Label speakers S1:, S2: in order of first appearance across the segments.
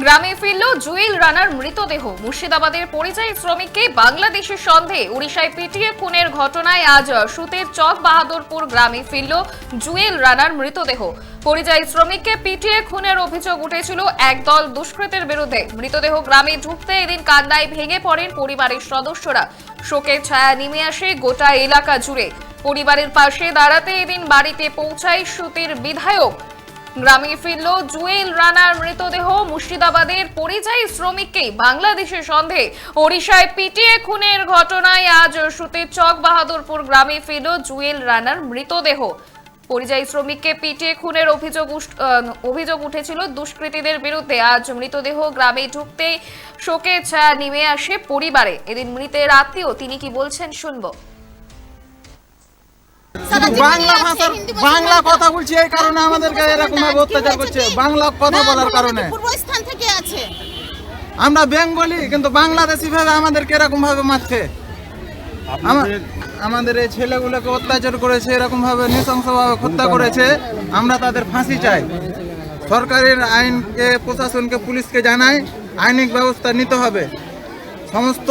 S1: গ্রামে ফিরল জুয়েল রানার মৃতদেহ। মুর্শিদাবাদের পরিযায়ী শ্রমিককে বাংলাদেশের সন্দেহে উড়িষ্যায় পিটিয়ে খুনের ঘটনায় আজ সুতের চক বাহাদুরপুর গ্রামে ফিরল জুয়েল রানার মৃতদেহ। পরিযায়ী শ্রমিককে পিটিয়ে খুনের অভিযোগ উঠেছিল একদল দুষ্কৃতের বিরুদ্ধে। মৃতদেহ গ্রামে ঢুকতে এদিন কান্নায় ভেঙে পড়েন পরিবারের সদস্যরা। শোকের ছায়া নেমে আসে গোটা এলাকা জুড়ে। পরিবারের পাশে দাঁড়াতে এদিন বাড়িতে পৌঁছায় সুতির বিধায়ক। গ্রামে ফিরল জুয়েল রানার মৃতদেহ। মুর্শিদাবাদের পরিযায়ী শ্রমিককে বাংলাদেশের সন্দেহে ওড়িশায় পিটিয়ে খুনের ঘটনায় আজ সুতির চক বাহাদুরপুর গ্রামে ফিরল জুয়েল রানার মৃতদেহ। পরিযায়ী শ্রমিককে পিটিয়ে খুনের অভিযোগ অভিযোগ উঠেছিল। দুষ্কৃতীদের বিরুদ্ধে আজ মৃতদেহ গ্রামে ঢুকতেই শোকের ছায়া নেমে আসে পরিবারে। এদিন মৃতের আত্মীয়, তিনি কি বলছেন শুনব।
S2: বাংলা ভাষার বাংলা কথা বলছি এই কারণে আমাদেরকে এরকম ভাবে অত্যাচার করছে বাংলা কথা বলার কারণে।
S3: পূর্বস্থান থেকে আছে।
S2: আমরা বেঙ্গলি কিন্তু বাংলাদেশি ভাবে আমাদেরকে এরকম ভাবে মারছে আমাদের এই ছেলেগুলোকে অত্যাচার করেছে এরকম ভাবে নৃশংসভাবে হত্যা করেছে। আমরা তাদের ফাঁসি চাই। সরকারের আইনকে প্রশাসনকে পুলিশকে জানাই আইনিক ব্যবস্থা নিতে হবে। সমস্ত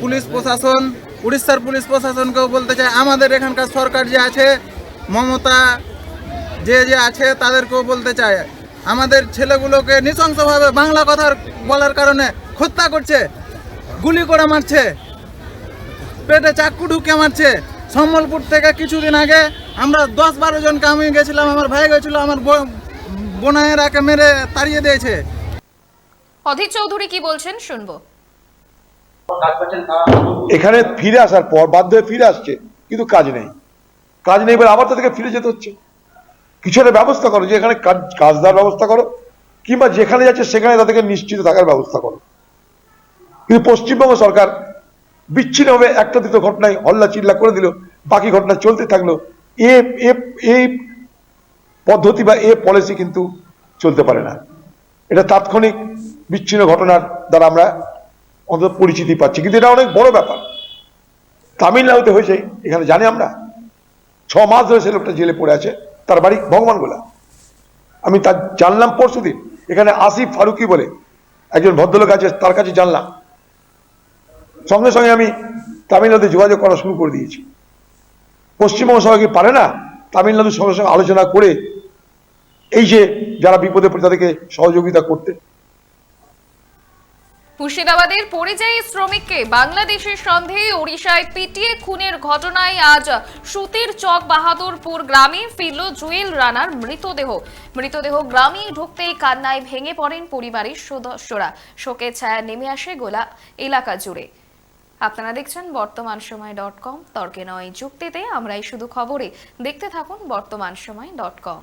S2: পুলিশ প্রশাসন উড়িষ্যার পুলিশ প্রশাসনকেও বলতে চাই, আমাদের এখানকার সরকার যে আছে, মমতা যে যে আছে, তাদেরকেও বলতে চাই, আমাদের ছেলেগুলোকে নৃশংসভাবে বাংলা কথার বলার কারণে হত্যা করছে, গুলি করে মারছে, পেটে চাকু ঢুকে মারছে। সম্বলপুর থেকে কিছুদিন আগে আমরা দশ বারো জনকে, আমি গেছিলাম, আমার ভাই গেছিল, আমার বোনায়েরাকে মেরে তাড়িয়ে দিয়েছে।
S1: অধীর চৌধুরী কি বলছেন, শুনব।
S4: এখানে ফিরে আসার পর, বাধ্য হয়ে ফিরে আসছে, কিন্তু কাজ নেই। কাজ নেই বলে আবার তাদেরকে ফিরে যেতে হচ্ছে। কিছু একটা ব্যবস্থা করো, যে এখানে কাজ কাজ দেওয়ার ব্যবস্থা করো, কিংবা যেখানে যাচ্ছে সেখানে তাদেরকে নিশ্চিত থাকার ব্যবস্থা করো। কিন্তু পশ্চিমবঙ্গ সরকার বিচ্ছিন্নভাবে একটা দুটো ঘটনায় হল্লা চিল্লা করে দিল, বাকি ঘটনা চলতে থাকল। এ- এই পদ্ধতি বা এ পলিসি কিন্তু চলতে পারে না। এটা তাৎক্ষণিক বিচ্ছিন্ন ঘটনার দ্বারা আমরা অন্তত পরিচিতি পাচ্ছি। কিন্তু এটা অনেক বড় ব্যাপার। তামিলনাড়ুতে হয়েছে, এখানে জানি আমরা। ছ মাস ধরে সে লোকটা জেলে পড়ে আছে, তার বাড়ি ভগবানগোলা। আমি তার জানলাম পরশু দিন। এখানে আসিফ ফারুকি বলে একজন ভদ্রলোক আছে, তার কাছে জানলাম। সঙ্গে সঙ্গে আমি তামিলনাড়ুতে যোগাযোগ করা শুরু করে দিয়েছি। পশ্চিমবঙ্গ সরকার কি পারে না? তামিলনাড়ুর সঙ্গে সঙ্গে আলোচনা করে এই যে যারা বিপদে তাদেরকে সহযোগিতা করতে।
S1: মুর্শিদাবাদের পরিযায়ী শ্রমিককে বাংলাদেশের সন্দেহে ওড়িশায় পিটিয়ে খুনের ঘটনায় আজ সুতির চক বাহাদুরপুর গ্রামে ফিরল জুয়েল রানার মৃতদেহ। মৃতদেহ গ্রামে ঢুকতেই কান্নায় ভেঙে পড়েন পরিবারের সদস্যরা। শোকের ছায়া নেমে আসে গোলা এলাকা জুড়ে। আপনারা দেখছেন বর্তমান সময় ডট কম। তর্কে নয়, যুক্তিতে আমরাই শুধু খবরে। দেখতে থাকুন বর্তমান সময় ডট কম।